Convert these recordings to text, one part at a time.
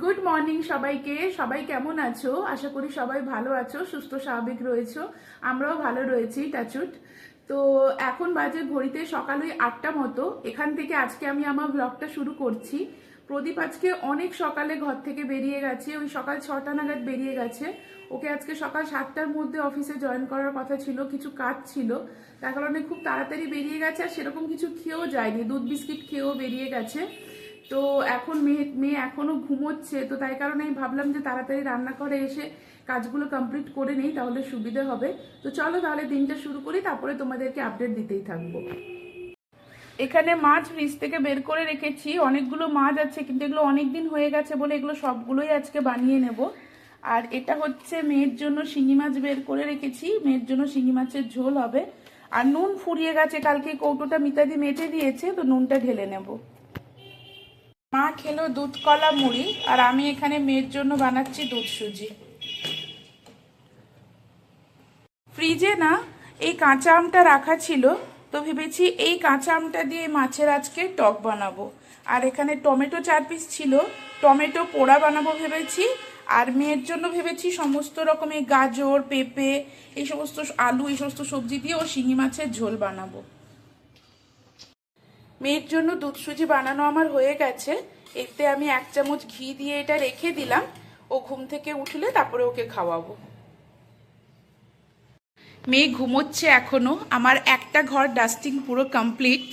Good morning সবাইকে। সবাই কেমন আছো? আশা করি সবাই ভালো আছো, সুস্থ, স্বাভাবিক রয়েছো। আমরাও ভালো রয়েছি টাচুট তো এখন বাজে ঘড়িতে সকাল ওই আটটা মতো। এখান থেকে আজকে আমি আমার ব্লগটা শুরু করছি। প্রদীপ আজকে অনেক সকালে ঘর থেকে বেরিয়ে গেছে, ওই সকাল ছটা নাগাদ বেরিয়ে গেছে। ওকে আজকে সকাল সাতটার মধ্যে অফিসে জয়েন করার কথা ছিল, কিছু কাজ ছিল। তার কারণে খুব তাড়াতাড়ি বেরিয়ে গেছে আর সেরকম কিছু খেয়েও যায়নি। দুধ বিস্কিট খেয়েও বেরিয়ে গেছে। তো এখন মেয়ে মেয়ে এখনও ঘুমোচ্ছে, তো তাই কারণে আমি ভাবলাম যে তাড়াতাড়ি রান্না করে এসে কাজগুলো কমপ্লিট করে নেই, তাহলে সুবিধে হবে। তো চলো তাহলে দিনটা শুরু করি, তারপরে তোমাদেরকে আপডেট দিতেই থাকব। এখানে মাছ ফ্রিজ থেকে বের করে রেখেছি, অনেকগুলো মাছ আছে, কিন্তু এগুলো অনেক দিন হয়ে গেছে বলে এগুলো সবগুলোই আজকে বানিয়ে নেব। আর এটা হচ্ছে মেয়ের জন্য শিঙি মাছ বের করে রেখেছি, মেয়ের জন্য শিঙি মাছের ঝোল হবে। আর নুন ফুরিয়ে গেছে, কালকে কৌটোটা মিতাদি মেটে দিয়েছে, তো নুনটা ঢেলে নেব। মা খেলো দুধ, কলা, মুড়ি, আর আমি এখানে মেয়ের জন্য বানাচ্ছি দুধ সুজি। ফ্রিজে না এই কাঁচা আমটা রাখা ছিল, তো ভেবেছি এই কাঁচা আমটা দিয়ে মাছের আজকে টক বানাবো। আর এখানে টমেটো চার পিস ছিল, টমেটো পোড়া বানাবো ভেবেছি, আর মেয়ের জন্য ভেবেছি সমস্ত রকমের গাজর, পেঁপে, এই সমস্ত আলু, এই সমস্ত সবজি দিয়ে ও শিঙি মাছের ঝোল বানাবো। মেয়ের জন্য দুধ সুজি বানানো আমার হয়ে গেছে। এতে আমি এক চামচ ঘি দিয়ে এটা রেখে দিলাম। ও ঘুম থেকে উঠলে তারপরে ওকে খাওয়াবো। মেয়ে ঘুমোচ্ছে এখনও। আমার একটা ঘর ডাস্টিং পুরো কমপ্লিট।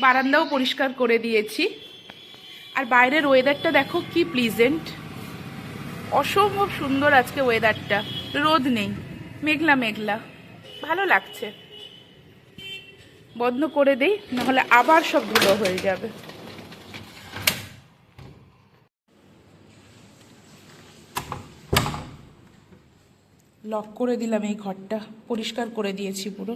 বারান্দাও পরিষ্কার করে দিয়েছি। আর বাইরের ওয়েদারটা দেখো কি প্লিজেন্ট অসম্ভব সুন্দর আজকে ওয়েদারটা। রোদ নেই। মেঘলা মেঘলা। ভালো লাগছে। বন্ধ করে দিই, নাহলে আবার সব ধুলো হয়ে যাবে। লক করে দিলাম এই ঘরটা, পরিষ্কার করে দিয়েছি পুরো।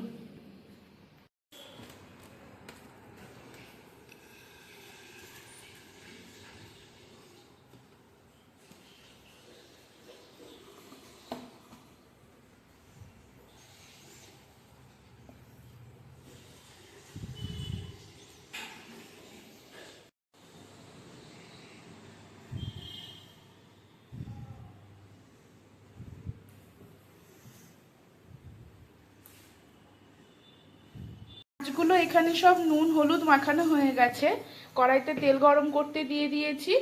মাছগুলো এখানে সব নুন, হলুদ মাখানো হয়ে গেছে। কড়াইতে তেল গরম করতে দিয়ে দিয়েছি।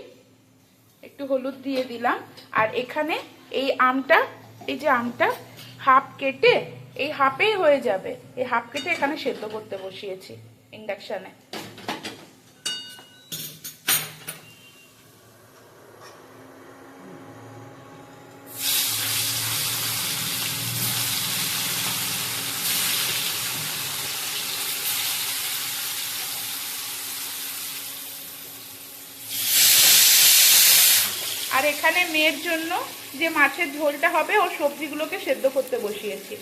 একটু হলুদ দিয়ে দিলাম। আর এখানে এই আমটা, এই যে আমটা হাফ কেটে, এই হাফেই হয়ে যাবে। এই হাফ কেটে এখানে সেদ্ধ করতে বসিয়েছি ইন্ডাকশানে এখানে মেয়ের জন্য যে মাছের ঝোলটা হবে ও সবজিগুলোকে সেদ্ধ করতে বসিয়েছি।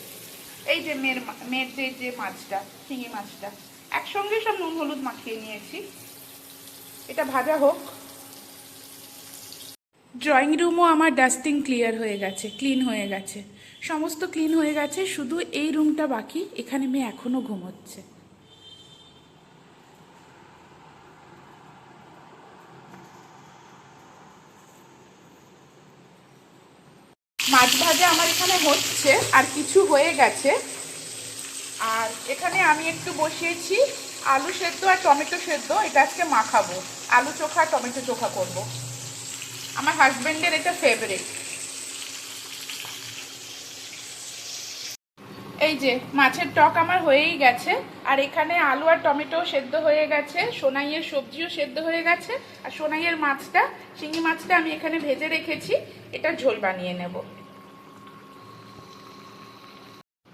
এই যে মেয়ের মেয়ের যে যে মাছটা, শিঙি মাছটা, একসঙ্গে সব নুন হলুদ মাখিয়ে নিয়েছি। এটা ভাজা হোক। ড্রয়িং রুমও আমার ডাস্টিং ক্লিয়ার হয়ে গেছে ক্লিন হয়ে গেছে। সমস্ত ক্লিন হয়ে গেছে, শুধু এই রুমটা বাকি, এখানে মেয়ে এখনও ঘুমোচ্ছে। মাছ ভাজা আমার এখানে হচ্ছে, আর কিছু হয়ে গেছে। আর এখানে আমি একটু বসিয়েছি আলু সেদ্ধ আর টমেটো সেদ্ধ, এটা আজকে মাখাবো। আলু চোখা আর টমেটো চোখা করব। আমার হাজবেন্ডের এটা ফেভারিট এই যে, মাছের টক আমার হয়েই গেছে। আর এখানে আলু আর টমেটো সেদ্ধ হয়ে গেছে, সোনাইয়ের সবজিও সেদ্ধ হয়ে গেছে। আর সোনাইয়ের মাছটা, শিঙি মাছটা আমি এখানে ভেজে রেখেছি। এটা ঝোল বানিয়ে নেব।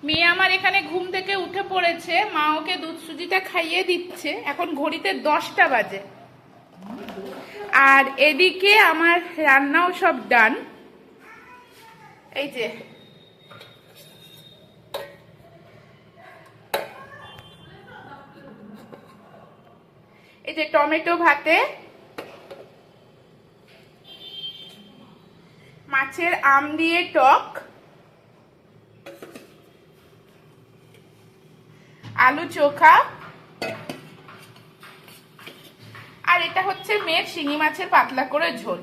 মেয়ে আমার এখানে ঘুম থেকে উঠে পড়েছে, মা ওকে দুধ সুজিটা খাইয়ে দিচ্ছে। এখন ঘড়িতে দশটা বাজে। আর এদিকে আমার রান্নাও সব ডান। এই যে। এই যে টমেটো ভাতে, মাছের আম দিয়ে টক আলু চোখা। আর এটা হচ্ছে মেয়ের শিঙি মাছের পাতলা করে ঝোল।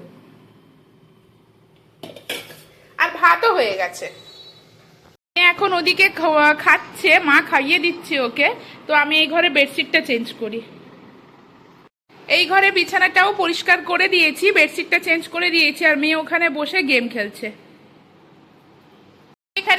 আর ভাতও হয়ে গেছে। এখন ওদিকে খাচ্ছে, মা খাইয়ে দিচ্ছে ওকে। তো আমি এই ঘরে বেডশিটটা চেঞ্জ করি। এই ঘরে বিছানাটাও পরিষ্কার করে দিয়েছি, বেডশিটটা চেঞ্জ করে দিয়েছি, আর মেয়ে ওখানে বসে গেম খেলছে।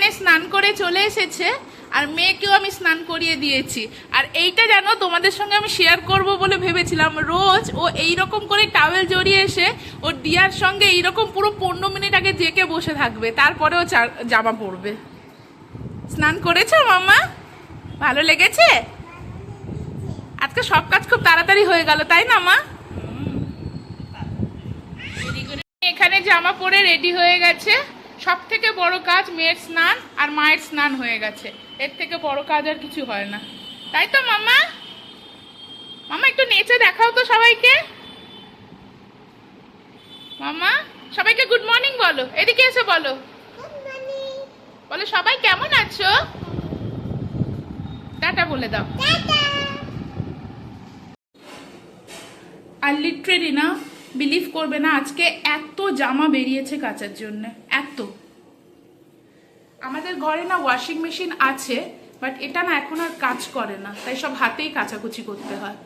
এখানে স্নান করে চলে এসেছে, আর মেয়েকেও আমি স্নান করিয়ে দিয়েছি। আর এইটা যেন তোমাদের সঙ্গে আমি শেয়ার করব বলে ভেবেছিলাম। রোজ ও এই রকম করে টাওয়েল জড়িয়ে এসে ওর দিয়ার সঙ্গে এইরকম পুরো পনেরো মিনিট আগে জেকে বসে থাকবে তারপরে ও জামা পরবে। স্নান করেছ মামা ভালো লেগেছে? আজকে সব কাজ খুব তাড়াতাড়ি হয়ে গেল, তাই না মা? এখানে জামা পরে রেডি হয়ে গেছে। সব থেকে বড় কাজ মেয়ের স্নান আর মায়ের স্নান হয়ে গেছে। এর থেকে বড় কাজ আর কিছু হয় না। তাই তো মামা মামা একটু নেচে দেখাও তো সবাইকে। মামা সবাইকে গুড মর্নিং বলো। এদিকে এসে বলো। বলো সবাই কেমন আছো? টাটা বলে দাও। আর লিটারেলি না বিলিভ করবে না আজকে এত জামা বেরিয়েছে কাচার জন্য, এত। আমাদের ঘরে না ওয়াশিং মেশিন আছে বাট এটা না এখন আর কাজ করে না, তাই সব হাতেই কাচাকুচি করতে হয়।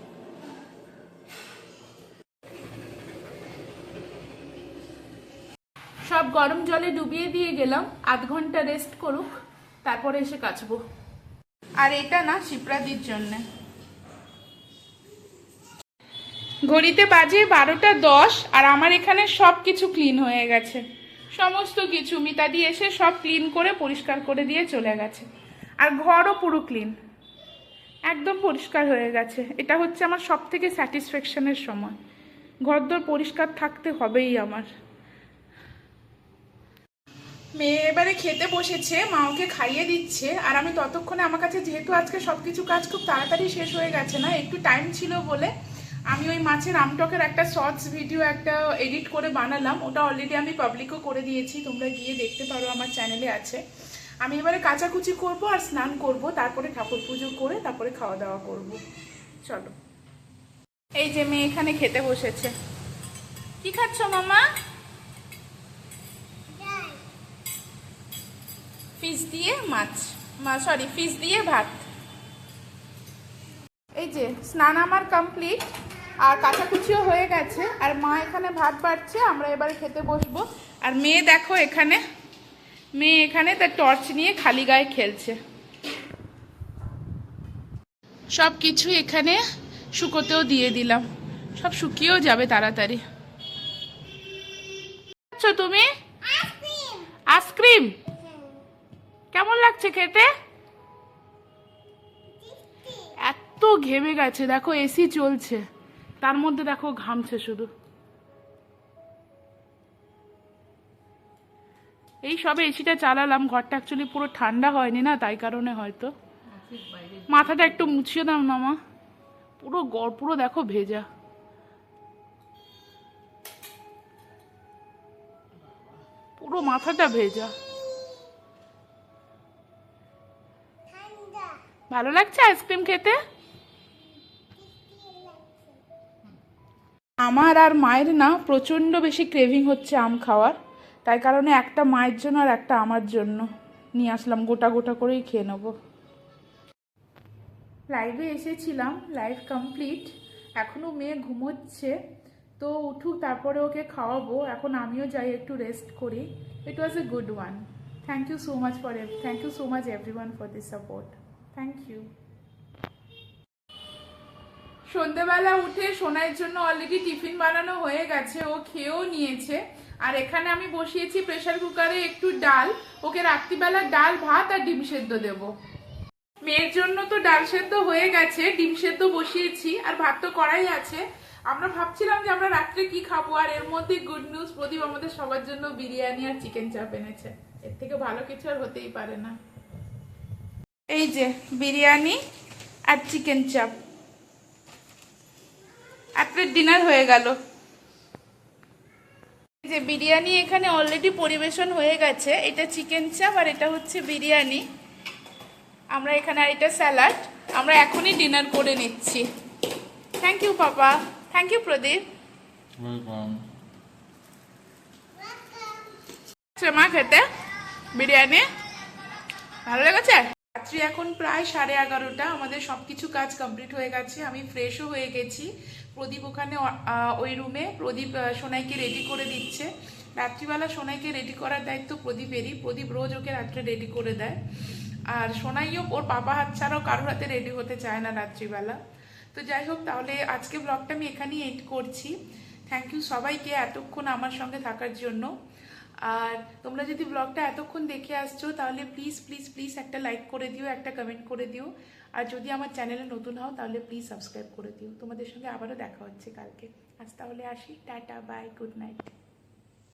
সব গরম জলে ডুবিয়ে দিয়ে গেলাম, আধ ঘণ্টা রেস্ট করুক, তারপরে এসে কাচবো। আর এটা না শিপ্রাদির জন্যে। ঘড়িতে বাজে বারোটা দশ আর আমার এখানে সব কিছু ক্লিন হয়ে গেছে। সমস্ত কিছু মিতাদি এসে সব ক্লিন করে পরিষ্কার করে দিয়ে চলে গেছে। আর ঘরও পুরো ক্লিন একদম পরিষ্কার হয়ে গেছে। এটা হচ্ছে আমার সব থেকে স্যাটিসফ্যাকশনের সময়। ঘরদোর পরিষ্কার থাকতে হবেই আমার। মেয়ে এবারে খেতে বসেছে, মা ওকে খাইয়ে দিচ্ছে। আর আমি ততক্ষণে আমার কাছে যেহেতু আজকে সব কিছু কাজ খুব তাড়াতাড়ি শেষ হয়ে গেছে না, একটু টাইম ছিল বলে আমি ওই মাছের আমটকের একটা শর্টস ভিডিও একটা এডিট করে বানালাম। ওটা অলরেডি আমি পাবলিকও করে দিয়েছি। তোমরা গিয়ে দেখতে পারো, আমার চ্যানেলে আছে। আমি এবারে কাচাকুচি করব আর স্নান করব, তারপরে ঠাকুর পুজো করে তারপরে খাওয়া দাওয়া করব। চলো। এই যে মেয়ে এখানে খেতে বসেছে। কি খাচ্ছ মামা? ফিশ দিয়ে মাছ। মা সরি ফিশ দিয়ে ভাত। এই যে, স্নান আমার কমপ্লিট আর কাচাকুচিও হয়ে গেছে। আর মা এখানে ভাত বাড়ছে আমরা এবারে খেতে বসবো। আর মেয়ে দেখো এখানে মেয়ে এখানে তার টর্চ নিয়ে খালি গায়ে খেলছে। সব কিছু এখানে শুকোতেও দিয়ে দিলাম। সব শুকিয়েও যাবে তাড়াতাড়ি। তুমি? আইসক্রিম কেমন লাগছে খেতে? এত ঘেমে গেছে দেখো এসি চলছে। তার মধ্যে দেখো ঘামছে শুধু। এই সবে এসিটা চালালাম, ঘরটা অ্যাকচুয়ালি পুরো ঠান্ডা হয়নি না, তাই কারণে হয়তো। মাথাটা একটু মুছিয়ে দাও না মা। পুরো গড়, পুরো দেখো ভেজা। পুরো মাথাটা ভেজা। ভালো লাগছে আইসক্রিম খেতে? আমার আর মায়ের না প্রচণ্ড বেশি ক্রেভিং হচ্ছে আম খাওয়ার। তাই কারণে একটা মায়ের জন্য আর একটা আমার জন্য। নিয়ে আসলাম, গোটা গোটা করেই খেয়ে নেব। লাইভে এসেছিলাম লাইভ কমপ্লিট এখনও মেয়ে ঘুমোচ্ছে। তো উঠুক, তারপরে ওকে খাওয়াবো। এখন আমিও যাই একটু রেস্ট করি। It was a good one thank you so much for thank you so much everyone for this support thank you সন্ধেবেলা উঠে সোনাইয়ের জন্য অলরেডি টিফিন বানানো হয়ে গেছে, ও খেয়েও নিয়েছে। আর এখানে আমি বসিয়েছি প্রেসার কুকারে একটু ডাল, ওকে রাত্রিবেলা ডাল, ভাত আর ডিম সেদ্ধ দেবো। মেয়ের জন্য তো ডাল সেদ্ধ হয়ে গেছে, ডিম সেদ্ধ বসিয়েছি, আর ভাত তো করাই আছে। আমরা ভাবছিলাম যে আমরা রাত্রে কি খাব, আর এর মধ্যে গুড নিউজ প্রদীপ আমাদের সবার জন্য বিরিয়ানি আর চিকেন চাপ এনেছে। এর থেকে ভালো কিছু আর হতেই পারে না। এই যে, বিরিয়ানি আর চিকেন চাপ এক প্লেট ডিনার হয়ে গেল। যে বিরিয়ানি এখানে অলরেডি পরিবেশন হয়ে গেছে। এটা চিকেন চাপ আর এটা হচ্ছে বিরিয়ানি। আমরা এখানে আর এটা স্যালাড আমরা এখনই ডিনার করে নিচ্ছি। Thank you papa. Thank you Pradeep. আচ্ছা, মা খেতে? বিরিয়ানি? ভালো রাত্রি এখন প্রায় সাড়ে এগারোটা। আমাদের সব কিছু কাজ কমপ্লিট হয়ে গেছে। আমি ফ্রেশও হয়ে গেছি। প্রদীপ ওখানে ওই রুমে প্রদীপ সোনাইকে রেডি করে দিচ্ছে। রাত্রিবেলা সোনাইকে রেডি করার দায়িত্ব প্রদীপেরই। প্রদীপ রোজ ওকে রাত্রে রেডি করে দেয়। আর সোনাইও ওর পাপা হাত ছাড়াও কারোর হাতে রেডি হতে চায় না রাত্রিবেলা। তো যাই হোক, তাহলে আজকে ব্লগটা আমি এখানেই এড করছি। থ্যাংক ইউ সবাইকে এতক্ষণ আমার সঙ্গে থাকার জন্য। আর তোমরা যদি ব্লগটা এতক্ষণ দেখে আসছো, তাহলে প্লিজ প্লিজ প্লিজ একটা লাইক করে দিও, একটা কমেন্ট করে দিও। আর যদি আমার চ্যানেলে নতুন হও, তাহলে প্লিজ সাবস্ক্রাইব করে দিও। তোমাদের সঙ্গে আবারও দেখা হচ্ছে কালকে। আজ তাহলে আসি। Tata bye good night